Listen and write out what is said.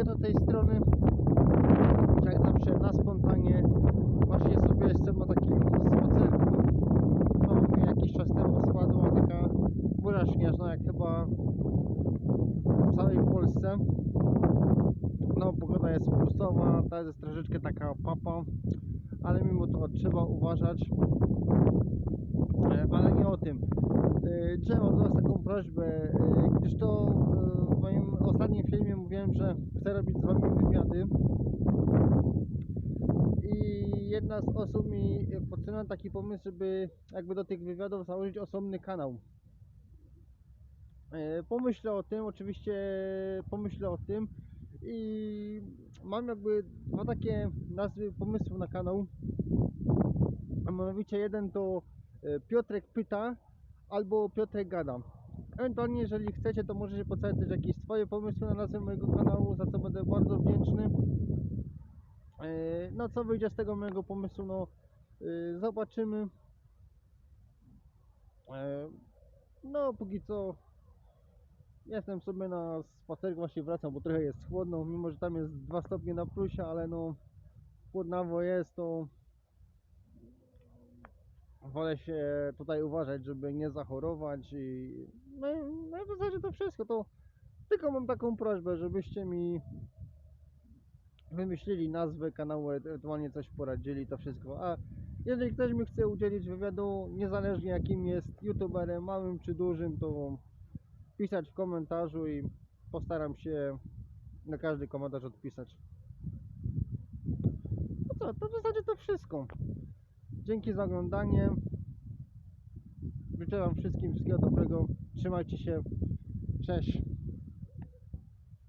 Piotr tej strony. Jak zawsze na spontanie. Właśnie sobie jestem na takim spacerku. To mi jakiś czas temu spadła taka burza śnieżna, jak chyba w całej Polsce. No, pogoda jest plusowa, ta jest troszeczkę taka papa, ale mimo to trzeba uważać. E, Ale nie o tym. E, mam do Was taką prośbę, e, gdyż to mówiłem, że chcę robić z Wami wywiady. I jedna z osób mi podsunęła taki pomysł, żeby jakby do tych wywiadów założyć osobny kanał. E, Pomyślę o tym, oczywiście pomyślę o tym i mam jakby dwa takie nazwy pomysłu na kanał. A mianowicie jeden to e, Piotrek pyta albo Piotrek gada. Ewentualnie jeżeli chcecie to możecie podstawić też jakieś swoje pomysły na nazwę mojego kanału, za co będę bardzo wdzięczny. E, No co wyjdzie z tego mojego pomysłu, no e, zobaczymy. E, No póki co jestem sobie na spacerku, właśnie wracam, bo trochę jest chłodno, mimo że tam jest 2 stopnie na plusie, ale no chłodnawo jest, to wolę się tutaj uważać, żeby nie zachorować i no, no w zasadzie to wszystko, to tylko mam taką prośbę, żebyście mi wymyślili nazwę kanału, ewentualnie coś poradzili, to wszystko, a jeżeli ktoś mi chce udzielić wywiadu, niezależnie jakim jest youtuberem, małym czy dużym, to pisać w komentarzu i postaram się na każdy komentarz odpisać. No co, to w zasadzie to wszystko. Dzięki za oglądanie. Życzę Wam wszystkim wszystkiego dobrego. Trzymajcie się. Cześć.